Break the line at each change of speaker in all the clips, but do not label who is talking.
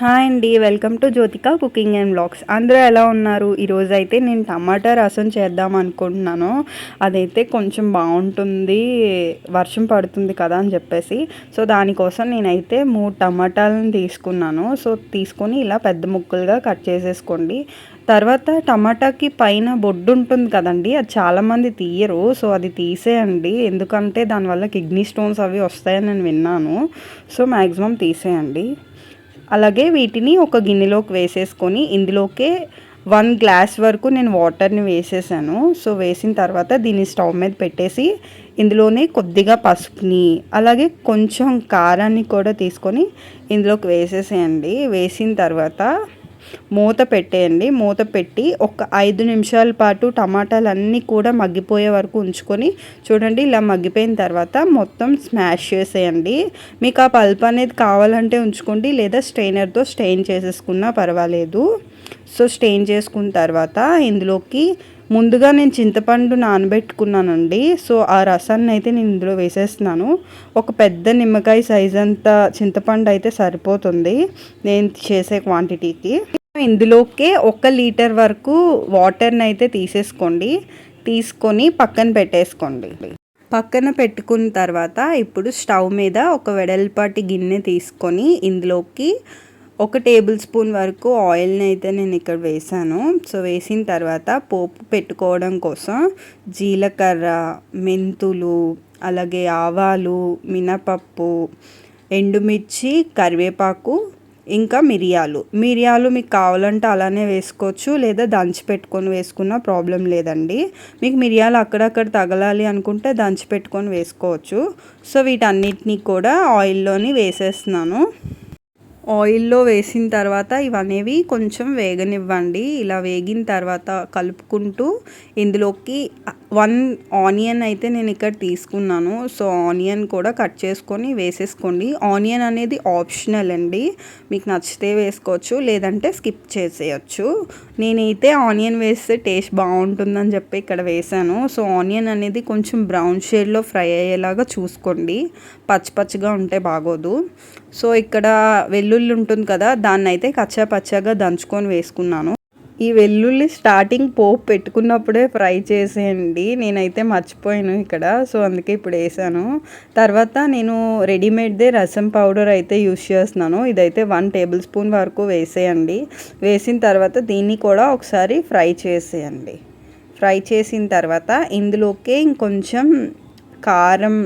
Hi అండి welcome to Jyothika cooking and blogs అందరూ ఎలా ఉన్నారు? ఈరోజు అయితే నేను టమాటా రసం చేద్దాం అనుకుంటున్నాను. అదైతే కొంచెం బాగుంటుంది వర్షం పడుతుంది కదా అని చెప్పేసి. సో దానికోసం నేనైతే మూడు టమాటాలను తీసుకున్నాను. సో తీసుకొని ఇలా పెద్ద ముక్కలుగా కట్ చేసేసుకోండి. తర్వాత టమాటాకి పైన బొడ్డు ఉంటుంది కదండి అది చాలామంది తీయరు. సో అది తీసేయండి. ఎందుకంటే దానివల్ల కిడ్నీ స్టోన్స్ అవి వస్తాయని నేను విన్నాను. సో మ్యాక్సిమం తీసేయండి. అలాగే వీటిని ఒక గిన్నెలోకి వేసేసుకొని ఇందులోకే వన్ గ్లాస్ వరకు నేను వాటర్ని వేసేసాను. సో వేసిన తర్వాత దీన్ని స్టవ్ మీద పెట్టేసి ఇందులోనే కొద్దిగా పసుపుని అలాగే కొంచెం కారాన్ని కూడా తీసుకొని ఇందులోకి వేసేసేయండి. వేసిన తర్వాత మూత పెట్టేయండి. మూత పెట్టి ఒక ఐదు నిమిషాల పాటు టమాటాలు అన్నీ కూడా మగ్గిపోయే వరకు ఉంచుకొని చూడండి ఇలా మగ్గిపోయిన తర్వాత మొత్తం స్మాష్ చేసేయండి. మీకు ఆ పల్ప్ అనేది కావాలంటే ఉంచుకోండి లేదా స్ట్రెయినర్తో స్టెయిన్ చేసేసుకున్నా పర్వాలేదు. సో స్టెయిన్ చేసుకున్న తర్వాత ఇందులోకి ముందుగా నేను చింతపండు నానబెట్టుకున్నానండి. సో ఆ రసాన్ని అయితే నేను ఇందులో వేసేస్తున్నాను. ఒక పెద్ద నిమ్మకాయ సైజ్ అంత చింతపండు అయితే సరిపోతుంది. నేను చేసే క్వాంటిటీకి ఇందులోకే ఒక లీటర్ వరకు వాటర్ని అయితే తీసేసుకోండి. తీసుకొని పక్కన పెట్టేసుకోండి. పక్కన పెట్టుకున్న తర్వాత ఇప్పుడు స్టవ్ మీద ఒక వెడల్పాటి గిన్నె తీసుకొని ఇందులోకి ఒక టేబుల్ స్పూన్ వరకు ఆయిల్ని అయితే నేను ఇక్కడ వేసాను. సో వేసిన తర్వాత పోపు పెట్టుకోవడం కోసం జీలకర్ర మెంతులు అలాగే ఆవాలు మినపప్పు ఎండుమిర్చి కరివేపాకు ఇంకా మిరియాలు. మిరియాలు మీకు కావాలంటే అలానే వేసుకోవచ్చు లేదా దంచి పెట్టుకొని వేసుకున్న ప్రాబ్లం లేదండి. మీకు మిరియాలు అక్కడక్కడ తగలాలి అనుకుంటే దంచి పెట్టుకొని వేసుకోవచ్చు. సో వీటన్నిటినీ కూడా ఆయిల్లోని వేసేస్తున్నాను. ఆయిల్లో వేసిన తర్వాత ఇవనేవి కొంచెం వేగనివ్వండి. ఇలా వేగిన తర్వాత కలుపుకుంటూ ఇందులోకి వన్ ఆనియన్ అయితే నేను ఇక్కడ తీసుకున్నాను. సో ఆనియన్ కూడా కట్ చేసుకొని వేసేసుకోండి. ఆనియన్ అనేది ఆప్షనల్ అండి. మీకు నచ్చితే వేసుకోవచ్చు లేదంటే స్కిప్ చేసేయచ్చు. నేనైతే ఆనియన్ వేస్తే టేస్ట్ బాగుంటుందని చెప్పి ఇక్కడ వేసాను సో ఆనియన్ అనేది కొంచెం బ్రౌన్ షేడ్లో ఫ్రై అయ్యేలాగా చూసుకోండి. పచ్చి పచ్చిగా ఉంటే బాగోదు. సో ఇక్కడ వెల్లుల్లి ఉంటుంది కదా దాన్ని అయితే కచ్చా పచ్చగా దంచుకొని వేసుకున్నాను. ఈ వెల్లుల్లి స్టార్టింగ్ పోపు పెట్టుకున్నప్పుడే ఫ్రై చేసేయండి. నేనైతే మర్చిపోయాను ఇక్కడ సో అందుకే ఇప్పుడు వేసాను. తర్వాత నేను రెడీమేడ్దే రసం పౌడర్ అయితే యూస్ చేస్తున్నాను. ఇదైతే వన్ టేబుల్ స్పూన్ వరకు వేసేయండి. వేసిన తర్వాత దీన్ని కూడా ఒకసారి ఫ్రై చేసేయండి. ఫ్రై చేసిన తర్వాత ఇందులోకే ఇంకొంచెం కారం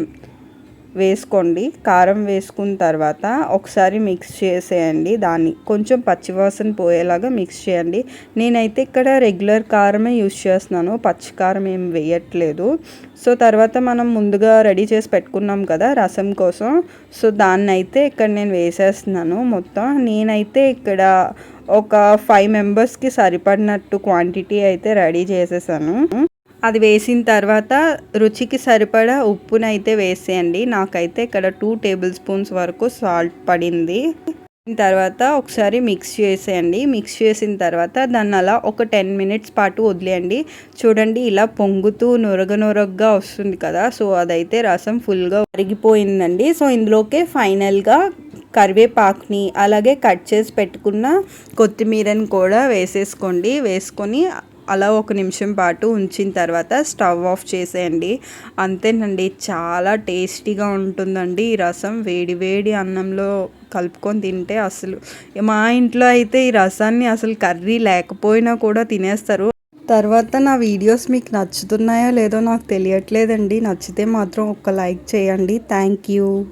వేసుకోండి. కారం వేసుకున్న తర్వాత ఒకసారి మిక్స్ చేసేయండి. దాన్ని కొంచెం పచ్చివాసన పోయేలాగా మిక్స్ చేయండి. నేనైతే ఇక్కడ రెగ్యులర్ కారమే యూస్ చేస్తున్నాను. పచ్చి కారం ఏం వేయట్లేదు. సో తర్వాత మనం ముందుగా రెడీ చేసి పెట్టుకున్నాం కదా రసం కోసం. సో దాన్ని అయితే ఇక్కడ నేను వేసేస్తున్నాను మొత్తం. నేనైతే ఇక్కడ ఒక ఫైవ్ మెంబర్స్కి సరిపడినట్టు క్వాంటిటీ అయితే రెడీ చేసేసాను. అది వేసిన తర్వాత రుచికి సరిపడా ఉప్పునైతే వేసేయండి. నాకైతే ఇక్కడ టూ టేబుల్ స్పూన్స్ వరకు సాల్ట్ పడింది. తర్వాత ఒకసారి మిక్స్ చేసేయండి. మిక్స్ చేసిన తర్వాత దాన్ని అలా ఒక టెన్ మినిట్స్ పాటు వదిలేయండి. చూడండి ఇలా పొంగుతూ నురగ నురగ్గా వస్తుంది కదా. సో అదైతే రసం ఫుల్గా అరిగిపోయిందండి సో ఇందులోకే ఫైనల్గా కరివేపాకుని అలాగే కట్ చేసి పెట్టుకున్న కొత్తిమీరని కూడా వేసేసుకోండి. వేసుకొని అలా ఒక నిమిషం పాటు ఉంచిన తర్వాత స్టవ్ ఆఫ్ చేసేయండి. అంతేనండి చాలా టేస్టీగా ఉంటుందండి ఈ రసం. వేడి వేడి అన్నంలో కలుపుకొని తింటే అసలు మా ఇంట్లో అయితే ఈ రసాన్ని అసలు కర్రీ లేకపోయినా కూడా తినేస్తారు. తర్వాత నా వీడియోస్ మీకు నచ్చుతున్నాయో లేదో నాకు తెలియట్లేదండి. నచ్చితే మాత్రం ఒక లైక్ చేయండి. Thank you.